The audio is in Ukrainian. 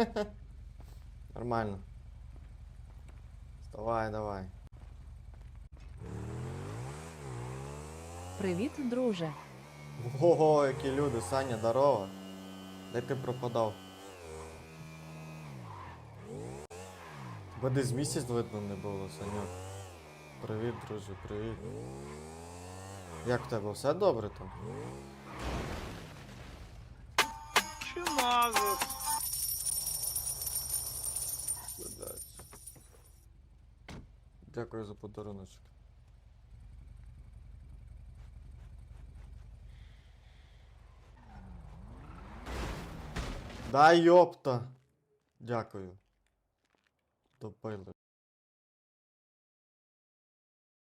Нормально. Вставай, давай. Привіт, друже. Ого, які люди, Саня, здорово. Де ти пропадав? Тебе десь місяць видно не було, Саньок. Привіт, друже, привіт. Як в тебе все добре там? Чимазу. Дякую за подаруночок. Да йопта. Дякую. Допили.